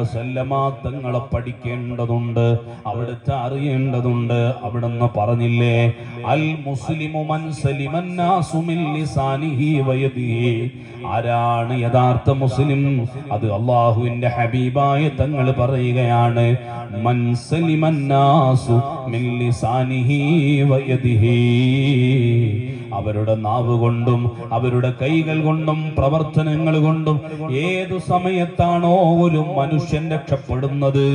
വസല്ലമ തങ്ങളെ പഠിക്കേണ്ടതുണ്ട് അവിടുത്തെ അറിയേണ്ടതുണ്ട്. അവിടുന്ന് പറഞ്ഞില്ലേ അൽ മുസ്ലിമു മൻ ആരാണ് യഥാർത്ഥ മുസ്ലിം? അത് അള്ളാഹുവിന്റെ ഹബീബായ തങ്ങൾ പറയുകയാണ് മൻ സലിമൻ നാസു മിൻ ലിസാനിഹി വയദിഹി. അവരുടെ നാവ് കൊണ്ടും അവരുടെ കൈകൾ കൊണ്ടും പ്രവർത്തനങ്ങൾ കൊണ്ടും ഏതു സമയത്താണോ ഒരു മനുഷ്യൻ രക്ഷപ്പെടുന്നത്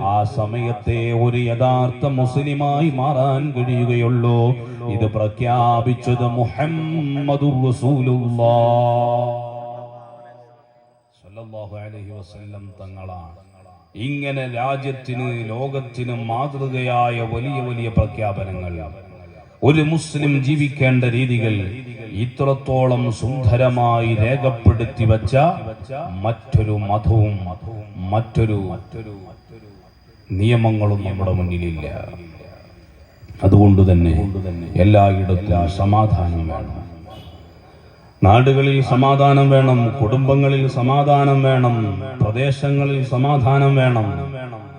ആ സമയത്തെ ഒരു യഥാർത്ഥ മുസ്ലിമായി മാറാൻ കഴിയുകയുള്ളൂ. ഇത് പ്രഖ്യാപിച്ചത് മുഹമ്മദ് തങ്ങളാണ്. ഇങ്ങനെ രാജ്യത്തിന് ലോകത്തിന് മാതൃകയായ വലിയ വലിയ പ്രഖ്യാപനങ്ങൾ. ഒരു മുസ്ലിം ജീവിക്കേണ്ട രീതികൾ ഇത്രത്തോളം സുന്ദരമായി രേഖപ്പെടുത്തി വച്ച മറ്റൊരു മതവും മറ്റൊരു നിയമങ്ങളും നമ്മുടെ മുന്നിലില്ല. അതുകൊണ്ട് തന്നെ എല്ലായിടത്തും സമാധാനം വേണം. നാടുകളിൽ സമാധാനം വേണം കുടുംബങ്ങളിൽ സമാധാനം വേണം പ്രദേശങ്ങളിൽ സമാധാനം വേണം.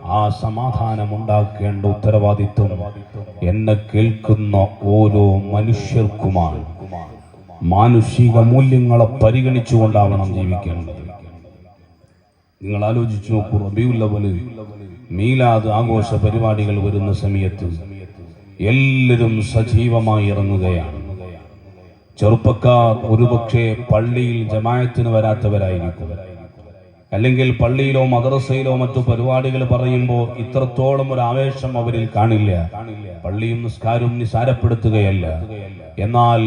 ആ സമാധാനം ഉണ്ടാക്കേണ്ട ഉത്തരവാദിത്വം എന്നെ കേൾക്കുന്ന ഓരോ മനുഷ്യർക്കുമാണ്. മാനുഷിക മൂല്യങ്ങളെ പരിഗണിച്ചുകൊണ്ടാവണം ജീവിക്കേണ്ടത്. നിങ്ങൾ ആലോചിച്ചു നോക്കൂ റബിയുള്ളവൽ മീലാദ് ആഘോഷ പരിപാടികൾ വരുന്ന സമയത്ത് എല്ലാവരും സജീവമായി ഇറങ്ങുകയാണ്. ചെറുപ്പക്കാർ ഒരുപക്ഷെ പള്ളിയിൽ ജമായത്തിന് വരാത്തവരായിരിക്കും. അല്ലെങ്കിൽ പള്ളിയിലോ മദ്രസയിലോ മറ്റു പരിപാടികൾ പറയുമ്പോൾ ഇത്രത്തോളം ഒരു ആവേശം അവരിൽ കാണില്ല. പള്ളിയും നിസ്കാരവും നിസാരപ്പെടുത്തുകയല്ല. എന്നാൽ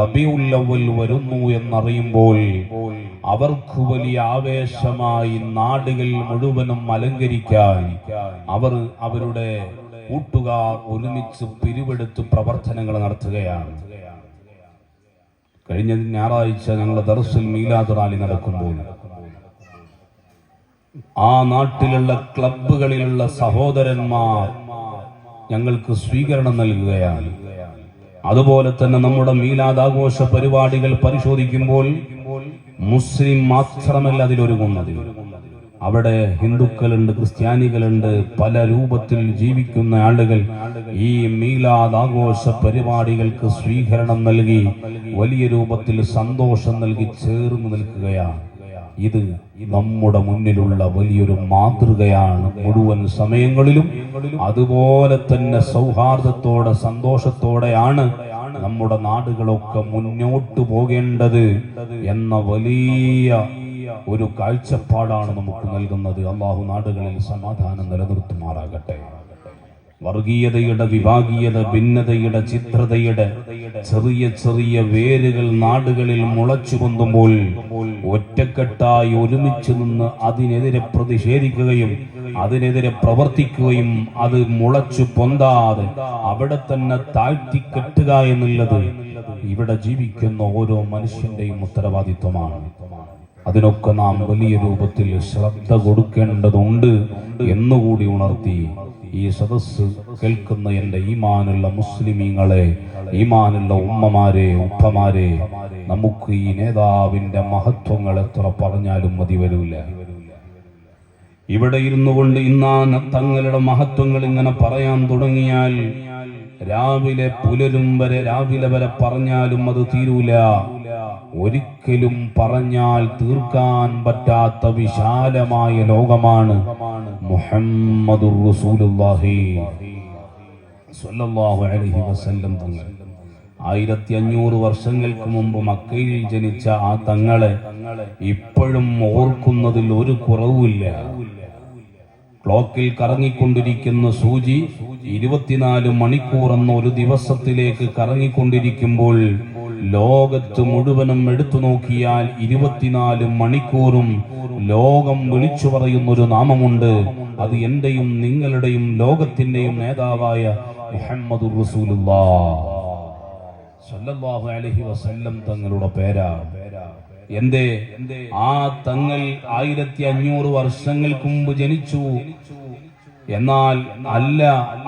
റബിയുല്ലവൽ വരുന്നു എന്നറിയുമ്പോൾ അവർക്ക് വലിയ ആവേശമായി നാടുകൾ മുഴുവനും അലങ്കരിക്കാൻ അവർ അവരുടെ കൂട്ടുകാർ ഒരുമിച്ച് പിരിവെടുത്ത് പ്രവർത്തനങ്ങൾ നടത്തുകയാണ്. കഴിഞ്ഞ ഞായറാഴ്ച ഞങ്ങളുടെ ദർസിൽ മീലാദ് റാലി നടക്കുമ്പോൾ ആ നാട്ടിലുള്ള ക്ലബുകളിലുള്ള സഹോദരന്മാർ ഞങ്ങൾക്ക് സ്വീകരണം നൽകുകയാണ്. അതുപോലെ തന്നെ നമ്മുടെ മീലാദ് ആഘോഷ പരിപാടികൾ പരിശോധിക്കുമ്പോൾ മുസ്ലിം മാത്രമല്ല അതിലൊരുങ്ങുന്നത്. അവിടെ ഹിന്ദുക്കളുണ്ട് ക്രിസ്ത്യാനികളുണ്ട് പല രൂപത്തിൽ ജീവിക്കുന്ന ആളുകൾ ഈ മീലാദ് ആഘോഷ പരിപാടികൾക്ക് സ്വീകരണം നൽകി വലിയ രൂപത്തിൽ സന്തോഷം നൽകി ചേർന്ന് നിൽക്കുകയാണ്. ഇത് നമ്മുടെ മുന്നിലുള്ള വലിയൊരു മാതൃകയാണ് മുഴുവൻ സമയങ്ങളിലും. അതുപോലെ തന്നെ സൗഹാർദ്ദത്തോടെ സന്തോഷത്തോടെയാണ് നമ്മുടെ നാടുകളൊക്കെ മുന്നോട്ടു പോകേണ്ടത് എന്ന വലിയ ഒരു കാഴ്ചപ്പാടാണ് നമുക്ക് നൽകുന്നത്. അള്ളാഹു നാടുകളിൽ സമാധാനം നിലനിർത്തുമാറാകട്ടെ. വർഗീയതയുടെ വിഭാഗീയത ഭിന്നതയുടെ ചിത്രതയുടെ ചെറിയ ചെറിയ വേരുകൾ നാടുകളിൽ മുളച്ചു പൊന്തുമ്പോൾ ഒറ്റക്കെട്ടായി ഒരുമിച്ച് നിന്ന് അതിനെതിരെ പ്രതിഷേധിക്കുകയും അതിനെതിരെ പ്രവർത്തിക്കുകയും അത് മുളച്ചു പൊന്താതെ അവിടെ തന്നെ താഴ്ത്തിക്കെട്ടുക എന്നുള്ളത് ഇവിടെ ജീവിക്കുന്ന ഓരോ മനുഷ്യന്റെയും ഉത്തരവാദിത്വമാണ്. അതിനൊക്കെ നാം വലിയ രൂപത്തിൽ ശ്രദ്ധ കൊടുക്കേണ്ടതുണ്ട് എന്നുകൂടി ഉണർത്തി ഈ സദസ് കേൾക്കുന്ന എന്റെ ഈമാനുള്ള മുസ്ലിമീങ്ങളെ ഈമാനുള്ള ഉമ്മമാരെ ഉപ്പമാരെ നമുക്ക് ഈ നേതാവിന്റെ മഹത്വങ്ങൾ എത്ര പറഞ്ഞാലും മതി വരൂല. ഇവിടെ ഇരുന്നു കൊണ്ട് ഇന്നാ തങ്ങളുടെ മഹത്വങ്ങൾ ഇങ്ങനെ പറയാൻ തുടങ്ങിയാൽ രാവിലെ പുലരും വരെ രാവിലെ വരെ പറഞ്ഞാലും അത് തീരൂല. ഒരിക്കലും പറഞ്ഞാൽ തീർക്കാൻ പറ്റാത്ത വിശാലമായ ലോകമാണ് മുഹമ്മദുർ റസൂലുള്ളാഹി. സ്വല്ലല്ലാഹു അലൈഹി വസല്ലം തങ്ങൾ. ആയിരത്തി അഞ്ഞൂറ് വർഷങ്ങൾക്ക് മുമ്പ് മക്കയിൽ ജനിച്ച ആ തങ്ങളെ ഇപ്പോഴും ഓർക്കുന്നതിൽ ഒരു കുറവുമില്ല. ക്ലോക്കിൽ കറങ്ങിക്കൊണ്ടിരിക്കുന്ന സൂചി ഇരുപത്തിനാല് മണിക്കൂർ എന്ന ഒരു ദിവസത്തിലേക്ക് കറങ്ങിക്കൊണ്ടിരിക്കുമ്പോൾ ലോകത്ത് മുഴുവനും എടുത്തു നോക്കിയാൽ ഇരുപത്തിനാല് മണിക്കൂറും ലോകം വിളിച്ചു പറയുന്ന ഒരു നാമമുണ്ട്. അത് എന്റെയും നിങ്ങളുടെയും ലോകത്തിന്റെയും നേതാവായ മുഹമ്മദ് സല്ലല്ലാഹു അലൈഹി വസല്ലം തങ്ങളുടെ പേരാ. എന്തേ? ആ തങ്ങൾ ആയിരത്തി അഞ്ഞൂറ് വർഷങ്ങൾക്ക് മുമ്പ് ജനിച്ചു. എന്നാൽ അല്ല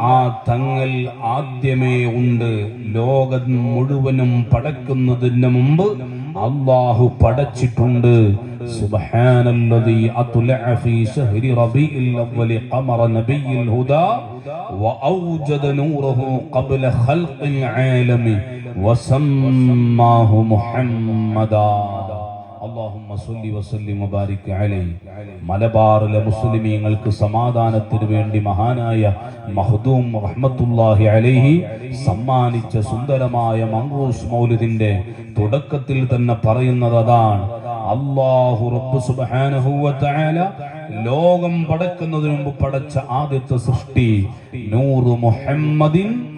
ആ തങ്ങൾ ആദ്യമേ ഉണ്ട് ലോകം മുഴുവനും പടക്കുന്നതിന് മുമ്പ് അള്ളാഹു പടച്ചിട്ടുണ്ട് സുബ്ഹാനല്ലദീ അത്ലഅ ഫീ ശഹ്രി റബീഇൽ അവ്വലി ഖമറ നബിയിൽ ഹുദാ وأوجد نوره قبل خلق العالم وسماه محمدا മലബാറിലെ മുസ്ലിമീങ്ങൾക്ക് സമാധാനത്തിന് വേണ്ടി മഹാനായ മഹദൂം റഹ്മത്തുല്ലാഹി അലൈഹി സമ്മാനിച്ച സുന്ദരമായ മംഗൂസ് മൗലിദിന്റെ തുടക്കത്തിൽ തന്നെ പറയുന്നത് അതാണ്. അള്ളാഹു റബ്ബ് തആല ലോകം പടക്കുന്നതിന് മുമ്പ് പടച്ച ആദ്യത്തെ സൃഷ്ടി നൂറ് മുഹമ്മദിൻ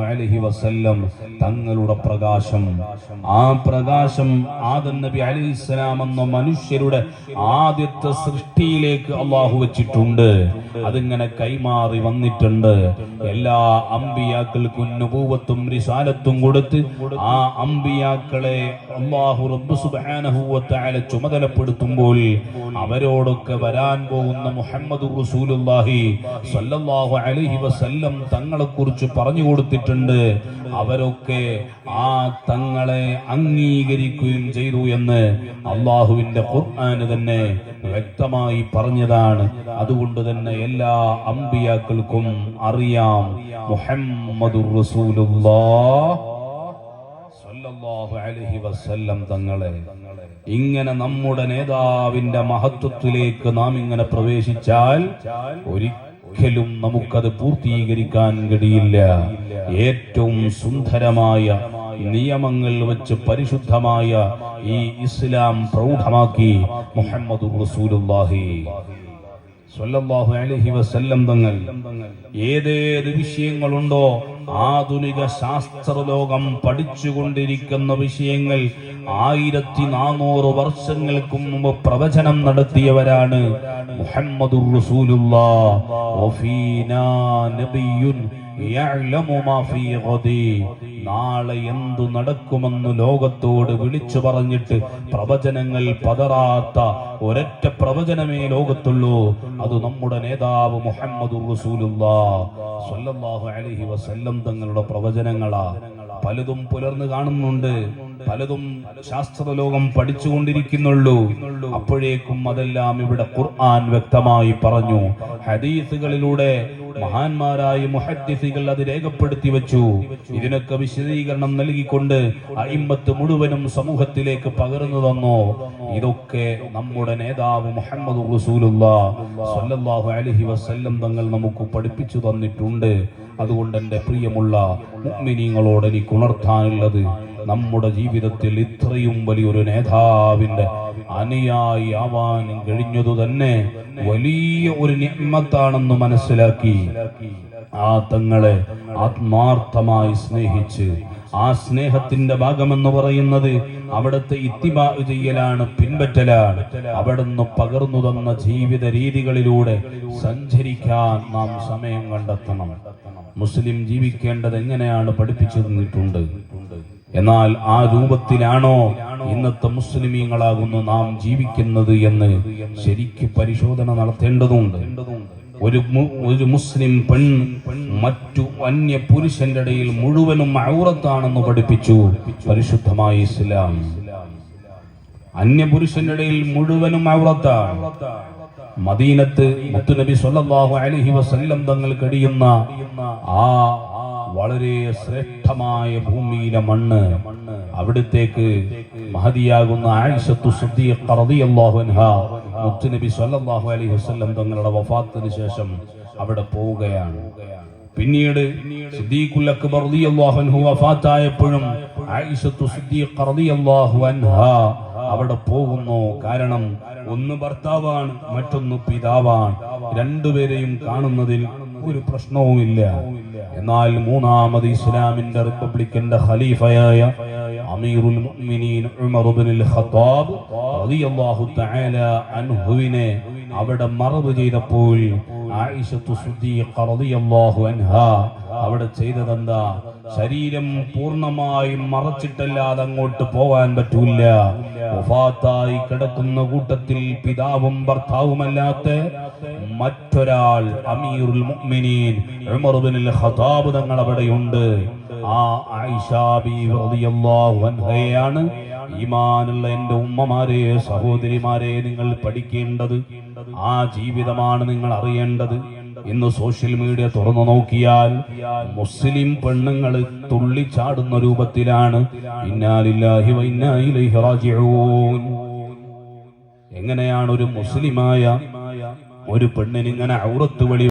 അലഹി വസല്ലം. തങ്ങളുടെ പ്രകാശം. ആ പ്രകാശം ആദം നബി അലൈഹിസ്സലാം എന്ന മനുഷ്യരുടെ ആദ്യത്തെ സൃഷ്ടിയിലേക്ക് അള്ളാഹു വെച്ചിട്ടുണ്ട്. അതിങ്ങനെ കൈമാറി വന്നിട്ടുണ്ട്. എല്ലാ അമ്പിയാക്കൾക്കും നുപൂവത്തും റിസാലത്തും കൊടുത്ത് ആ അമ്പിയാക്കളെ അള്ളാഹു റബ്ബ് സുബ്ഹാനഹു ചുമതലപ്പെടുത്തുമ്പോൾ തആല അവരോടൊക്കെ വരാൻ പോകുന്ന മുഹമ്മദ് റസൂലുള്ളാഹി സ്വല്ലല്ലാഹു അലൈഹി വസല്ലം തങ്ങളെ കുറിച്ച് പറഞ്ഞു കൊടുത്തിട്ടുണ്ട്. അവരൊക്കെ ആ തങ്ങളെ അംഗീകരിക്കുകയും ചെയ്തു എന്ന് അള്ളാഹുവിന്റെ ഖുർആന് തന്നെ വ്യക്തമായി പറഞ്ഞതാണ്. അതുകൊണ്ട് തന്നെ എല്ലാ അമ്പിയാക്കൾക്കും അറിയാം മുഹമ്മദ് റസൂലുള്ളാഹ്. തങ്ങളെ ഇങ്ങനെ നമ്മുടെ നേതാവിന്റെ മഹത്വത്തിലേക്ക് നാം ഇങ്ങനെ പ്രവേശിച്ചാൽ ഒരിക്കലും നമുക്കത് പൂർത്തീകരിക്കാൻ കഴിയില്ല. ഏറ്റവും സുന്ദരമായ നിയമങ്ങൾ വെച്ച് പരിശുദ്ധമായ ഈ ഇസ്ലാം പ്രൗഢമാക്കി മുഹമ്മദ് റസൂലുള്ളാഹി. സ്വല്ലല്ലാഹു അലൈഹി വസല്ലം തങ്ങൾ ഏതേത് വിഷയങ്ങളുണ്ടോ ആധുനിക ശാസ്ത്രലോകം പഠിച്ചുകൊണ്ടിരിക്കുന്ന വിഷയങ്ങൾ ആയിരത്തി നാനൂറ് വർഷങ്ങൾക്ക് മുമ്പ് പ്രവചനം നടത്തിയവരാണ്. മുഹമ്മദുർ الله വഫീനാ نبي يعلم മാ ഫീ غدي നാളെ എന്തു നടക്കുമെന്ന് ലോകത്തോട് വിളിച്ചു പറഞ്ഞിട്ട് പ്രവചനങ്ങൾ പതറാത്ത ഒരൊറ്റ പ്രവചനമേ ലോകത്തുള്ളൂ. അത് നമ്മുടെ നേതാവ് മുഹമ്മദ് സ്വല്ലല്ലാഹു അലൈഹി വസല്ലം തങ്ങളുടെ പ്രവചനങ്ങളാ. പലതും പുലർന്നു കാണുന്നുണ്ട്. പലതും ശാസ്ത്രലോകം പഠിച്ചുകൊണ്ടിരിക്കുന്നുള്ളൂ. അപ്പോഴേക്കും അതെല്ലാം ഇവിടെ ഖുർആൻ വ്യക്തമായി പറഞ്ഞു. ഹദീസുകളിലൂടെ മഹാന്മാരായ മുഹദ്ദിസുകൾ അത് രേഖപ്പെടുത്തി വെച്ചു. ഇതിനൊക്കെ വിശദീകരണം നൽകിക്കൊണ്ട് അയിമ്പത്ത് മുഴുവനും സമൂഹത്തിലേക്ക് പകർന്നു തന്നു. ഇതൊക്കെ നമ്മുടെ നേതാവ് മുഹമ്മദ് സ്വല്ലല്ലാഹു അലൈഹി വസല്ലം തങ്ങൾ നമുക്ക് പഠിപ്പിച്ചു തന്നിട്ടുണ്ട്. അതുകൊണ്ട് എന്റെ പ്രിയമുള്ള മുഅ്മിനീങ്ങളോട് എനിക്ക് ഉണർത്താനുള്ളത് നമ്മുടെ ജീവിതത്തിൽ ഇത്രയും വലിയൊരു നേതാവിന്റെ അനുയായി ആവാൻ കഴിഞ്ഞതു തന്നെ വലിയ ഒരു നിയമത്താണെന്ന് മനസ്സിലാക്കി ആ തങ്ങളെ ആത്മാർത്ഥമായി സ്നേഹിച്ച് ആ സ്നേഹത്തിന്റെ ഭാഗമെന്ന് പറയുന്നത് അവിടുത്തെ ഇത്തിബാ ചെയ്യലാണ് പിൻപറ്റലാണ്. അവിടുന്ന് പകർന്നു തന്ന ജീവിത രീതികളിലൂടെ സഞ്ചരിക്കാൻ നാം സമയം കണ്ടെത്തണം. മുസ്ലിം ജീവിക്കേണ്ടത് എങ്ങനെയാണ് പഠിപ്പിച്ചു തന്നിട്ടുണ്ട്? എന്നാൽ ആ രൂപത്തിലാണോ ഇന്നത്തെ മുസ്ലിമീങ്ങളാകുന്നു നാം ജീവിക്കുന്നത് എന്ന് ശരിക്ക് പരിശോധന നടത്തേണ്ടതുണ്ട്. ഒരു ഒരു മുസ്ലിം പെൺ മറ്റു അന്യ പുരുഷന്റെ ഇടയിൽ മുഴുവനും ഔറത്താണെന്ന് പഠിപ്പിച്ചു. പരിശുദ്ധമായ ഇസ്ലാം. അന്യ പുരുഷന്റെ ഇടയിൽ മുഴുവനും ഔറത്താണ് മദീനത്ത് മുത്തുനബി സല്ലല്ലാഹു അലൈഹി വസല്ലം തങ്ങൾ കഴിയുന്ന ആ വളരെ ശ്രേഷ്ഠമായ ഭൂമിയിലെ മണ്ണ് അവിടത്തേക്ക് മഹതിയാകുന്ന ആയിഷത്തു സിദ്ദീഖ റളിയല്ലാഹു അൻഹ മുത്തുനബി സല്ലാഹു അലൈഹി വസ്ലം തങ്ങളുടെ വഫാത്തിന് ശേഷം അവിടെ പോവുകയാണ്. പിന്നീട് വഫാത്തായപ്പോഴും അവിടെ പോകുന്നു. കാരണം ഒന്ന് ഭർത്താവാണ് മറ്റൊന്ന് പിതാവാണ്. രണ്ടുപേരെയും കാണുന്നതിൽ ഒരു പ്രശ്നവുമില്ല. എന്നാൽ മൂന്നാമത് ഇസ്ലാമിന്റെ റിപ്പബ്ലിക്കിന്റെ ഖലീഫയായ അമീറുൽ മുഅ്മിനീൻ ഉമർ ഇബ്നുൽ ഖത്താബ് റളിയല്ലാഹു തആല അൻഹുവിനെ അവിടെ മറവ് ചെയ്തപ്പോൾ ആയിഷത്തു സിദ്ദീഖ റളിയല്ലാഹു അൻഹാ അവിടെ ചെയ്തതെന്താ? ശരീരം പൂർണമായും മറച്ചിട്ടല്ലാതെ അങ്ങോട്ട് പോകാൻ പറ്റൂല വഫാത്തായി കിടക്കുന്ന കൂട്ടത്തിൽ പിതാവും ഭർത്താവുമല്ലാത്ത മറ്റൊരാൾ അമീറുൽ മുഅ്മിനീൻ ഉമർ ഇബ്നുൽ ഖത്താബ് തങ്ങൾ അവിടെയുണ്ട് ആ അൻഹയാണ് ഈമാനുള്ള എന്റെ ഉമ്മമാരെ സഹോദരിമാരെ നിങ്ങൾ പഠിക്കേണ്ടത് ആ ജീവിതമാണ് നിങ്ങൾ അറിയേണ്ടത് ഇന്ന് സോഷ്യൽ മീഡിയ തുറന്നു നോക്കിയാൽ മുസ്ലിം പെണ്ണുങ്ങൾ തുള്ളിച്ചാടുന്ന രൂപത്തിലാണ്. റാജിഊൻ. എങ്ങനെയാണ് ഒരു മുസ്ലിമായ ഒരു പെണ്ണിന് ഇങ്ങനെ ഔറത്ത് വെളി